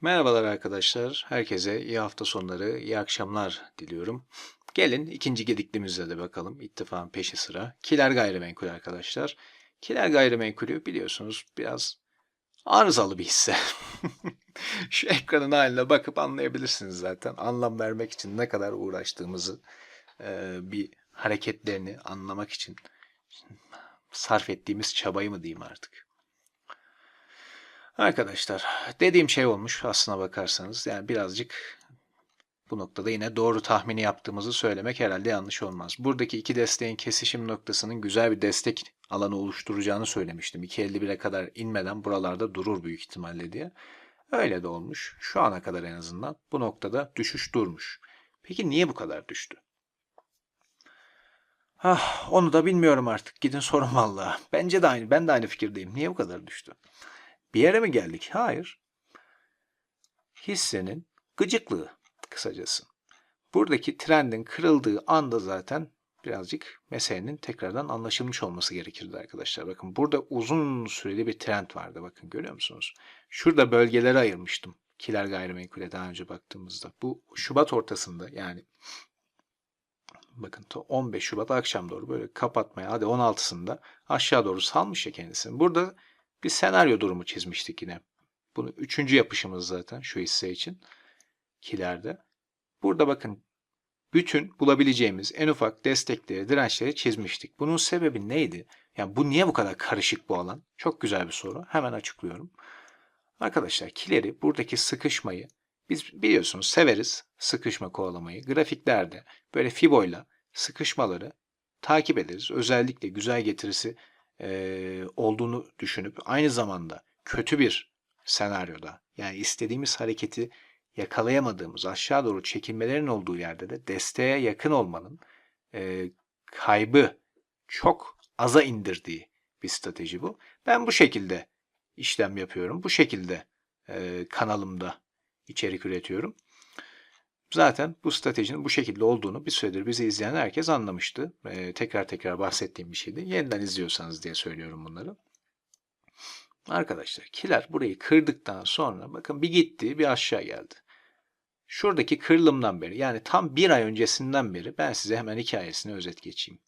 Merhabalar arkadaşlar. Herkese iyi hafta sonları, iyi akşamlar diliyorum. Gelin ikinci gediklimizle de bakalım. İttifakın peşi sıra. Kiler gayrimenkul arkadaşlar. Kiler gayrimenkulü biliyorsunuz biraz arızalı bir hisse. Şu ekranın haline bakıp anlayabilirsiniz zaten. Anlam vermek için ne kadar uğraştığımızı, e, bir hareketlerini anlamak için sarf ettiğimiz çabayı mı diyeyim artık. Arkadaşlar dediğim şey olmuş aslına bakarsanız. Yani birazcık bu noktada yine doğru tahmini yaptığımızı söylemek herhalde yanlış olmaz. Buradaki iki desteğin kesişim noktasının güzel bir destek alanı oluşturacağını söylemiştim. 2.51'e kadar inmeden buralarda durur büyük ihtimalle diye. Öyle de olmuş. Şu ana kadar en azından bu noktada düşüş durmuş. Peki niye bu kadar düştü? Ah, onu da bilmiyorum artık. Gidin sorun vallahi. Bence de aynı. Ben de aynı fikirdeyim. Niye bu kadar düştü? Bir yere mi geldik? Hayır. Hissenin gıcıklığı kısacası. Buradaki trendin kırıldığı anda zaten birazcık meselenin tekrardan anlaşılmış olması gerekirdi arkadaşlar. Bakın burada uzun süreli bir trend vardı. Bakın görüyor musunuz? Şurada bölgelere ayırmıştım. Kiler gayrimenkule daha önce baktığımızda. Bu Şubat ortasında yani bakın 15 Şubat akşam doğru böyle kapatmaya hadi 16'sında aşağı doğru salmış ya kendisini. Burada bir senaryo durumu çizmiştik yine. Bunu üçüncü yapışımız zaten şu hisse için. Kilerde. Burada bakın bütün bulabileceğimiz en ufak destekleri, dirençleri çizmiştik. Bunun sebebi neydi? Yani bu niye bu kadar karışık bu alan? Çok güzel bir soru. Hemen açıklıyorum. Arkadaşlar kileri buradaki sıkışmayı biz biliyorsunuz severiz sıkışma kovalamayı. Grafiklerde böyle fiboyla sıkışmaları takip ederiz. Özellikle güzel getirisi e, olduğunu düşünüp aynı zamanda kötü bir senaryoda yani istediğimiz hareketi yakalayamadığımız aşağı doğru çekilmelerin olduğu yerde de desteğe yakın olmanın e, kaybı çok aza indirdiği bir strateji bu. Ben bu şekilde işlem yapıyorum. Bu şekilde e, kanalımda içerik üretiyorum. Zaten bu stratejinin bu şekilde olduğunu bir süredir bizi izleyen herkes anlamıştı. Ee, tekrar tekrar bahsettiğim bir şeydi. Yeniden izliyorsanız diye söylüyorum bunları. Arkadaşlar kiler burayı kırdıktan sonra bakın bir gitti bir aşağı geldi. Şuradaki kırılımdan beri yani tam bir ay öncesinden beri ben size hemen hikayesini özet geçeyim.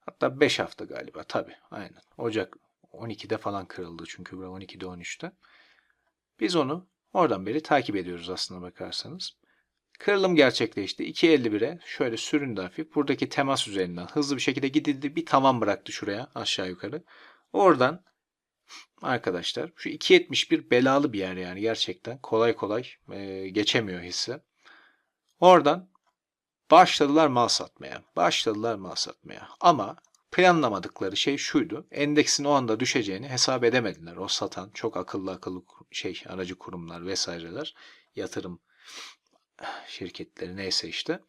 Hatta 5 hafta galiba tabi aynen. Ocak 12'de falan kırıldı çünkü bura 12'de 13'te. Biz onu Oradan beri takip ediyoruz aslına bakarsanız. Kırılım gerçekleşti. 2.51'e şöyle süründü hafif. Buradaki temas üzerinden hızlı bir şekilde gidildi. Bir tavan bıraktı şuraya aşağı yukarı. Oradan arkadaşlar şu 2.71 belalı bir yer yani gerçekten. Kolay kolay e, geçemiyor hisse. Oradan başladılar mal satmaya. Başladılar mal satmaya. Ama planlamadıkları şey şuydu. Endeksin o anda düşeceğini hesap edemediler. O satan çok akıllı akıllı şey aracı kurumlar vesaireler, yatırım şirketleri neyse işte.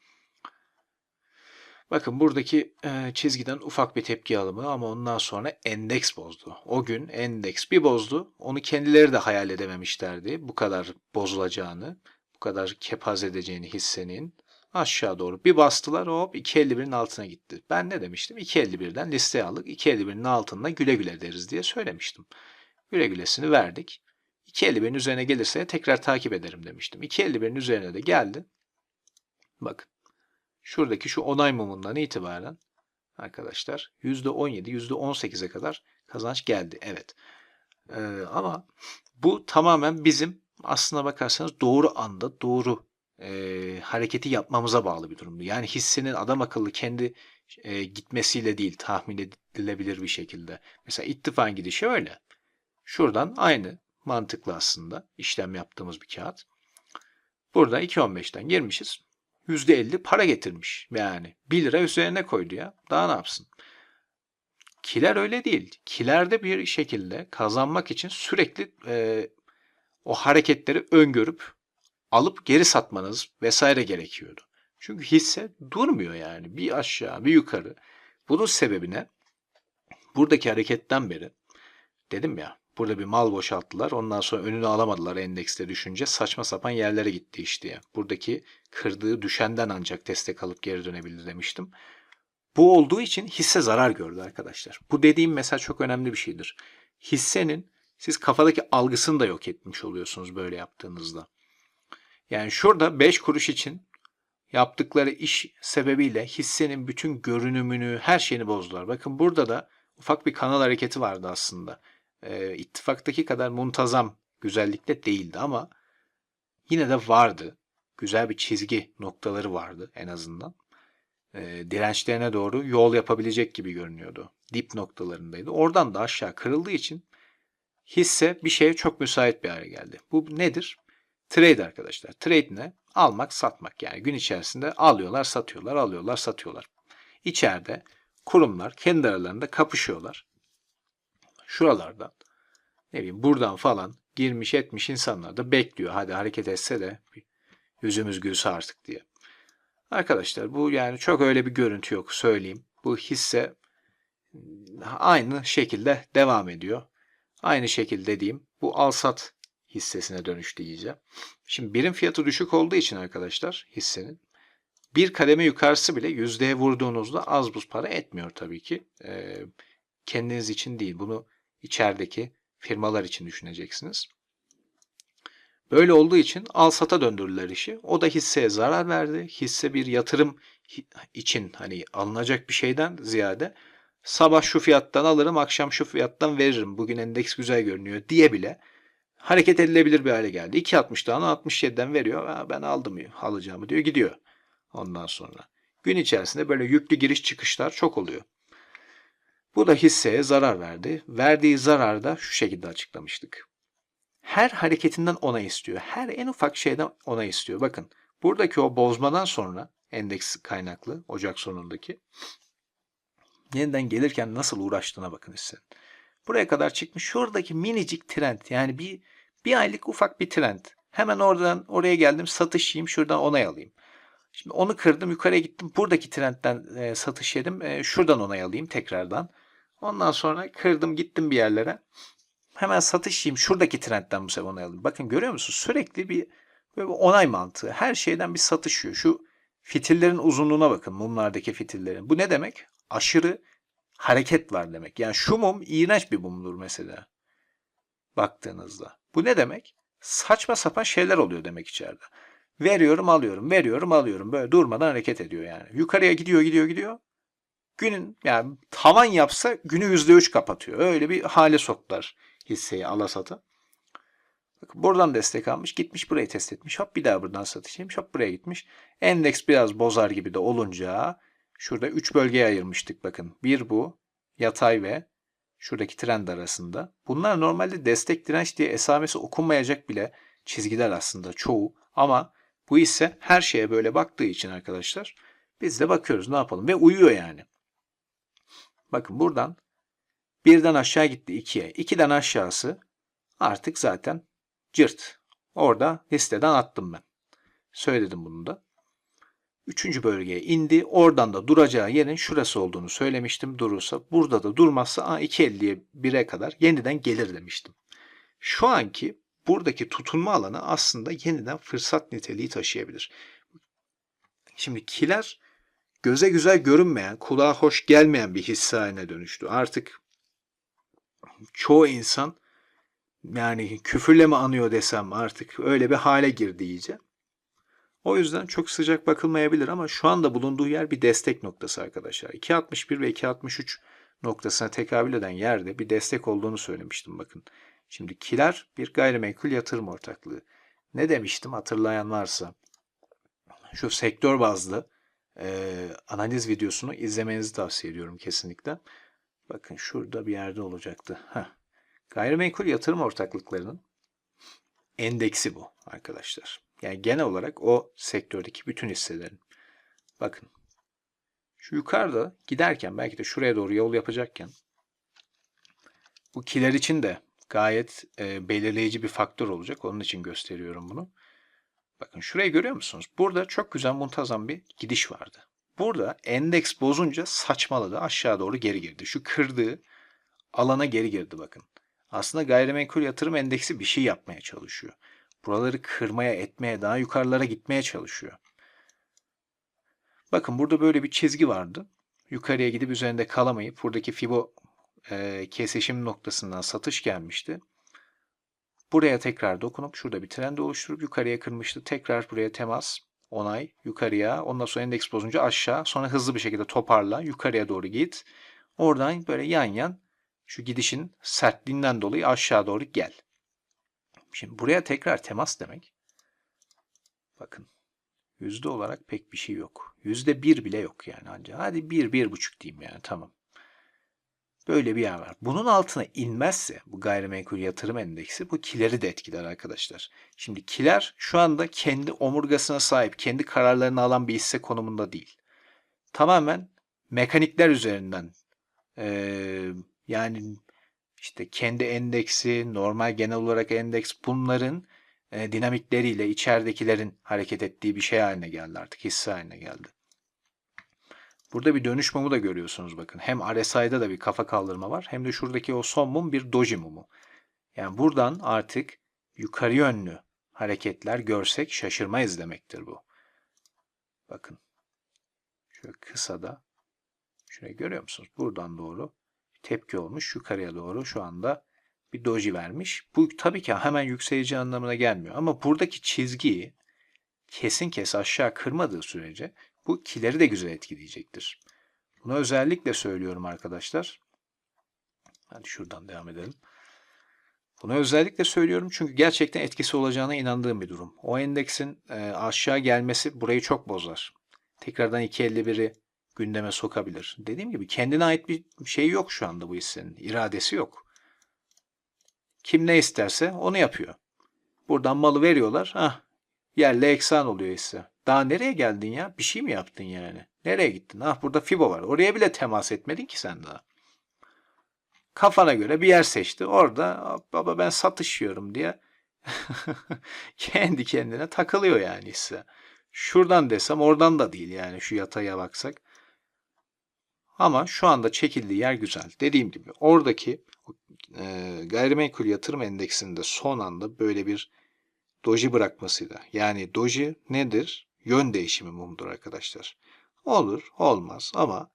Bakın buradaki e, çizgiden ufak bir tepki alımı ama ondan sonra endeks bozdu. O gün endeks bir bozdu. Onu kendileri de hayal edememişlerdi. Bu kadar bozulacağını, bu kadar kepaz edeceğini hissenin aşağı doğru bir bastılar hop 2.51'in altına gitti. Ben ne demiştim? 2.51'den listeye aldık. 2.51'in altında güle güle deriz diye söylemiştim. Güle gülesini verdik. 2.51'in üzerine gelirse tekrar takip ederim demiştim. 2.51'in üzerine de geldi. Bakın. Şuradaki şu onay mumundan itibaren arkadaşlar %17, %18'e kadar kazanç geldi. Evet. Ee, ama bu tamamen bizim aslına bakarsanız doğru anda doğru e, hareketi yapmamıza bağlı bir durumdu. Yani hissenin adam akıllı kendi e, gitmesiyle değil tahmin edilebilir bir şekilde. Mesela ittifakın gidişi öyle. Şuradan aynı mantıklı aslında işlem yaptığımız bir kağıt. Burada 2.15'ten girmişiz. %50 para getirmiş. Yani 1 lira üzerine koydu ya. Daha ne yapsın? Kiler öyle değil. Kilerde bir şekilde kazanmak için sürekli e, o hareketleri öngörüp alıp geri satmanız vesaire gerekiyordu. Çünkü hisse durmuyor yani. Bir aşağı bir yukarı. Bunun sebebine buradaki hareketten beri dedim ya burada bir mal boşalttılar. Ondan sonra önünü alamadılar endekste düşünce. Saçma sapan yerlere gitti işte. Buradaki kırdığı düşenden ancak destek alıp geri dönebildi demiştim. Bu olduğu için hisse zarar gördü arkadaşlar. Bu dediğim mesela çok önemli bir şeydir. Hissenin siz kafadaki algısını da yok etmiş oluyorsunuz böyle yaptığınızda. Yani şurada 5 kuruş için yaptıkları iş sebebiyle hissenin bütün görünümünü, her şeyini bozdular. Bakın burada da ufak bir kanal hareketi vardı aslında. Ee, ittifaktaki kadar muntazam güzellikte değildi ama yine de vardı. Güzel bir çizgi noktaları vardı en azından. Ee, dirençlerine doğru yol yapabilecek gibi görünüyordu. Dip noktalarındaydı. Oradan da aşağı kırıldığı için hisse bir şeye çok müsait bir hale geldi. Bu nedir? Trade arkadaşlar. Trade ne? Almak, satmak. Yani gün içerisinde alıyorlar, satıyorlar, alıyorlar, satıyorlar. İçeride kurumlar kendi aralarında kapışıyorlar. Şuralardan ne bileyim buradan falan girmiş etmiş insanlar da bekliyor. Hadi hareket etse de yüzümüz gülse artık diye. Arkadaşlar bu yani çok öyle bir görüntü yok söyleyeyim. Bu hisse aynı şekilde devam ediyor. Aynı şekilde diyeyim bu al-sat hissesine dönüştü iyice. Şimdi birim fiyatı düşük olduğu için arkadaşlar hissenin bir kademe yukarısı bile yüzdeye vurduğunuzda az buz para etmiyor tabii ki. Ee, kendiniz için değil bunu içerideki firmalar için düşüneceksiniz. Böyle olduğu için al sata döndürdüler işi. O da hisseye zarar verdi. Hisse bir yatırım için hani alınacak bir şeyden ziyade sabah şu fiyattan alırım, akşam şu fiyattan veririm. Bugün endeks güzel görünüyor diye bile hareket edilebilir bir hale geldi. 2.60'dan 67'den veriyor. Ben aldım alacağımı diyor gidiyor. Ondan sonra. Gün içerisinde böyle yüklü giriş çıkışlar çok oluyor. Bu da hisseye zarar verdi. Verdiği zarar da şu şekilde açıklamıştık. Her hareketinden ona istiyor. Her en ufak şeyden ona istiyor. Bakın buradaki o bozmadan sonra endeks kaynaklı Ocak sonundaki yeniden gelirken nasıl uğraştığına bakın hissenin. Buraya kadar çıkmış şuradaki minicik trend yani bir bir aylık ufak bir trend. Hemen oradan oraya geldim satış yiyeyim şuradan onay alayım. Şimdi onu kırdım yukarıya gittim buradaki trendten e, satış yedim e, şuradan onay alayım tekrardan. Ondan sonra kırdım gittim bir yerlere. Hemen satış yiyeyim şuradaki trendten bu sefer onay alayım. Bakın görüyor musunuz sürekli bir böyle bir onay mantığı. Her şeyden bir satış yiyor. Şu fitillerin uzunluğuna bakın mumlardaki fitillerin. Bu ne demek? Aşırı hareket var demek. Yani şu mum iğrenç bir mumdur mesela. Baktığınızda. Bu ne demek? Saçma sapan şeyler oluyor demek içeride. Veriyorum alıyorum, veriyorum alıyorum. Böyle durmadan hareket ediyor yani. Yukarıya gidiyor gidiyor gidiyor. Günün yani tavan yapsa günü %3 kapatıyor. Öyle bir hale soktular hisseyi alasata. Bakın buradan destek almış. Gitmiş burayı test etmiş. Hop bir daha buradan satış yemiş. Hop buraya gitmiş. Endeks biraz bozar gibi de olunca şurada 3 bölgeye ayırmıştık bakın. Bir bu yatay ve şuradaki trend arasında. Bunlar normalde destek direnç diye esamesi okunmayacak bile çizgiler aslında çoğu. Ama bu ise her şeye böyle baktığı için arkadaşlar biz de bakıyoruz ne yapalım ve uyuyor yani. Bakın buradan birden aşağı gitti ikiye. İkiden aşağısı artık zaten cırt. Orada listeden attım ben. Söyledim bunu da. Üçüncü bölgeye indi. Oradan da duracağı yerin şurası olduğunu söylemiştim. Durursa burada da durmazsa 2.50'ye 1'e kadar yeniden gelir demiştim. Şu anki buradaki tutunma alanı aslında yeniden fırsat niteliği taşıyabilir. Şimdi kiler göze güzel görünmeyen, kulağa hoş gelmeyen bir hisse haline dönüştü. Artık çoğu insan yani küfürle mi anıyor desem artık öyle bir hale girdi iyice. O yüzden çok sıcak bakılmayabilir ama şu anda bulunduğu yer bir destek noktası arkadaşlar. 2.61 ve 2.63 noktasına tekabül eden yerde bir destek olduğunu söylemiştim bakın. Şimdi kiler bir gayrimenkul yatırım ortaklığı. Ne demiştim hatırlayan varsa şu sektör bazlı e, analiz videosunu izlemenizi tavsiye ediyorum kesinlikle. Bakın şurada bir yerde olacaktı. Heh. Gayrimenkul yatırım ortaklıklarının endeksi bu arkadaşlar. Yani genel olarak o sektördeki bütün hisselerin. Bakın şu yukarıda giderken belki de şuraya doğru yol yapacakken bu kiler için de gayet e, belirleyici bir faktör olacak. Onun için gösteriyorum bunu. Bakın şurayı görüyor musunuz? Burada çok güzel muntazam bir gidiş vardı. Burada endeks bozunca saçmaladı. Aşağı doğru geri girdi. Şu kırdığı alana geri girdi bakın. Aslında gayrimenkul yatırım endeksi bir şey yapmaya çalışıyor. Buraları kırmaya, etmeye, daha yukarılara gitmeye çalışıyor. Bakın burada böyle bir çizgi vardı. Yukarıya gidip üzerinde kalamayıp buradaki Fibo e, kesişim noktasından satış gelmişti. Buraya tekrar dokunup şurada bir trend oluşturup yukarıya kırmıştı. Tekrar buraya temas, onay, yukarıya. Ondan sonra endeks bozunca aşağı. Sonra hızlı bir şekilde toparla, yukarıya doğru git. Oradan böyle yan yan şu gidişin sertliğinden dolayı aşağı doğru gel. Şimdi buraya tekrar temas demek. Bakın yüzde olarak pek bir şey yok. Yüzde bir bile yok yani ancak. Hadi bir, bir buçuk diyeyim yani tamam. Böyle bir yer var. Bunun altına inmezse bu gayrimenkul yatırım endeksi bu kileri de etkiler arkadaşlar. Şimdi kiler şu anda kendi omurgasına sahip, kendi kararlarını alan bir hisse konumunda değil. Tamamen mekanikler üzerinden ee, yani işte kendi endeksi, normal genel olarak endeks bunların e, dinamikleriyle içeridekilerin hareket ettiği bir şey haline geldi artık hisse haline geldi. Burada bir dönüş mumu da görüyorsunuz bakın. Hem RSI'da da bir kafa kaldırma var hem de şuradaki o son mum bir doji mumu. Yani buradan artık yukarı yönlü hareketler görsek şaşırmayız demektir bu. Bakın. Şöyle kısa da şurayı görüyor musunuz? Buradan doğru tepki olmuş yukarıya doğru şu anda bir doji vermiş. Bu tabii ki hemen yükseleceği anlamına gelmiyor. Ama buradaki çizgiyi kesin kes aşağı kırmadığı sürece bu kileri de güzel etkileyecektir. Bunu özellikle söylüyorum arkadaşlar. Hadi şuradan devam edelim. Bunu özellikle söylüyorum çünkü gerçekten etkisi olacağına inandığım bir durum. O endeksin e, aşağı gelmesi burayı çok bozar. Tekrardan 2.51'i gündeme sokabilir. Dediğim gibi kendine ait bir şey yok şu anda bu hissenin. iradesi yok. Kim ne isterse onu yapıyor. Buradan malı veriyorlar. Ah, yerle eksan oluyor hisse. Daha nereye geldin ya? Bir şey mi yaptın yani? Nereye gittin? Ah burada Fibo var. Oraya bile temas etmedin ki sen daha. Kafana göre bir yer seçti. Orada baba ben satışıyorum diye kendi kendine takılıyor yani hisse. Şuradan desem oradan da değil yani şu yataya baksak. Ama şu anda çekildiği yer güzel. Dediğim gibi oradaki e, gayrimenkul yatırım endeksinde son anda böyle bir doji bırakmasıyla. Yani doji nedir? Yön değişimi mumdur arkadaşlar. Olur, olmaz ama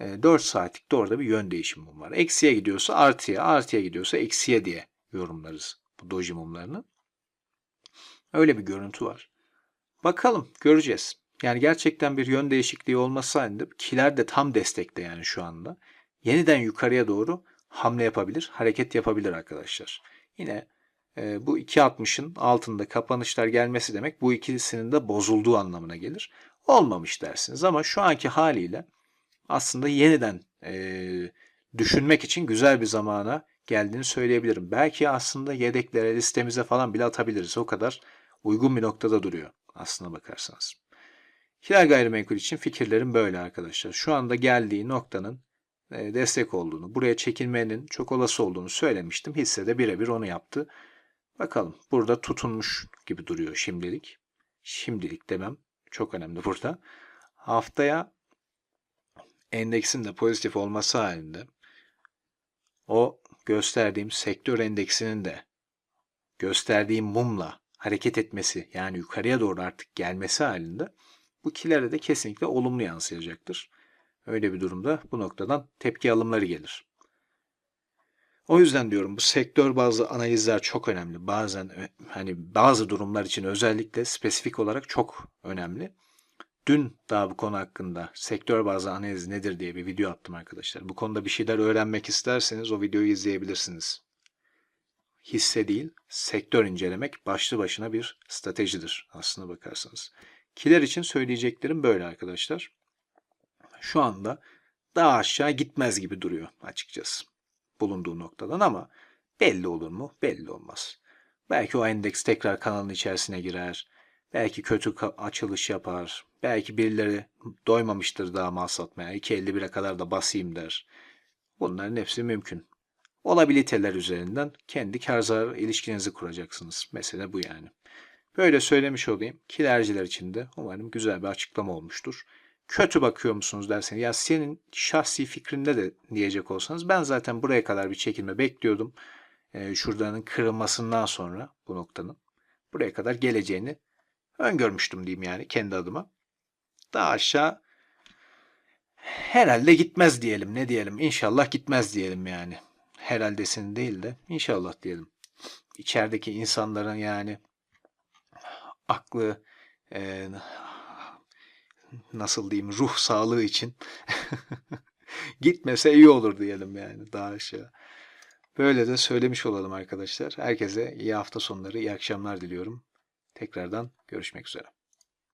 e, 4 saatlikte orada bir yön değişimi mum var. Eksiye gidiyorsa artıya, artıya gidiyorsa eksiye diye yorumlarız bu doji mumlarını. Öyle bir görüntü var. Bakalım, göreceğiz. Yani gerçekten bir yön değişikliği olması halinde kiler de tam destekte yani şu anda. Yeniden yukarıya doğru hamle yapabilir, hareket yapabilir arkadaşlar. Yine e, bu 2.60'ın altında kapanışlar gelmesi demek bu ikisinin de bozulduğu anlamına gelir. Olmamış dersiniz ama şu anki haliyle aslında yeniden e, düşünmek için güzel bir zamana geldiğini söyleyebilirim. Belki aslında yedeklere, listemize falan bile atabiliriz. O kadar uygun bir noktada duruyor aslına bakarsanız. Hilal gayrimenkul için fikirlerim böyle arkadaşlar. Şu anda geldiği noktanın e, destek olduğunu, buraya çekilmenin çok olası olduğunu söylemiştim. Hisse de birebir onu yaptı. Bakalım burada tutunmuş gibi duruyor şimdilik. Şimdilik demem çok önemli burada. Haftaya endeksin de pozitif olması halinde o gösterdiğim sektör endeksinin de gösterdiğim mumla hareket etmesi yani yukarıya doğru artık gelmesi halinde bu kilere de kesinlikle olumlu yansıyacaktır. Öyle bir durumda bu noktadan tepki alımları gelir. O yüzden diyorum bu sektör bazı analizler çok önemli. Bazen hani bazı durumlar için özellikle spesifik olarak çok önemli. Dün daha bu konu hakkında sektör bazı analiz nedir diye bir video attım arkadaşlar. Bu konuda bir şeyler öğrenmek isterseniz o videoyu izleyebilirsiniz. Hisse değil, sektör incelemek başlı başına bir stratejidir aslına bakarsanız. Kiler için söyleyeceklerim böyle arkadaşlar. Şu anda daha aşağı gitmez gibi duruyor açıkçası bulunduğu noktadan ama belli olur mu? Belli olmaz. Belki o endeks tekrar kanalın içerisine girer. Belki kötü açılış yapar. Belki birileri doymamıştır daha mal satmaya. 2.51'e kadar da basayım der. Bunların hepsi mümkün. Olabiliteler üzerinden kendi kar zarar ilişkinizi kuracaksınız. Mesele bu yani. Böyle söylemiş olayım. Kilerciler için de umarım güzel bir açıklama olmuştur. Kötü bakıyor musunuz derseniz. Ya senin şahsi fikrinde de diyecek olsanız ben zaten buraya kadar bir çekilme bekliyordum. Ee, şuradanın kırılmasından sonra bu noktanın buraya kadar geleceğini öngörmüştüm diyeyim yani kendi adıma. Daha aşağı herhalde gitmez diyelim ne diyelim İnşallah gitmez diyelim yani. Herhaldesini değil de inşallah diyelim. içerideki insanların yani aklı e, nasıl diyeyim ruh sağlığı için gitmese iyi olur diyelim yani daha aşağı. Böyle de söylemiş olalım arkadaşlar. Herkese iyi hafta sonları, iyi akşamlar diliyorum. Tekrardan görüşmek üzere.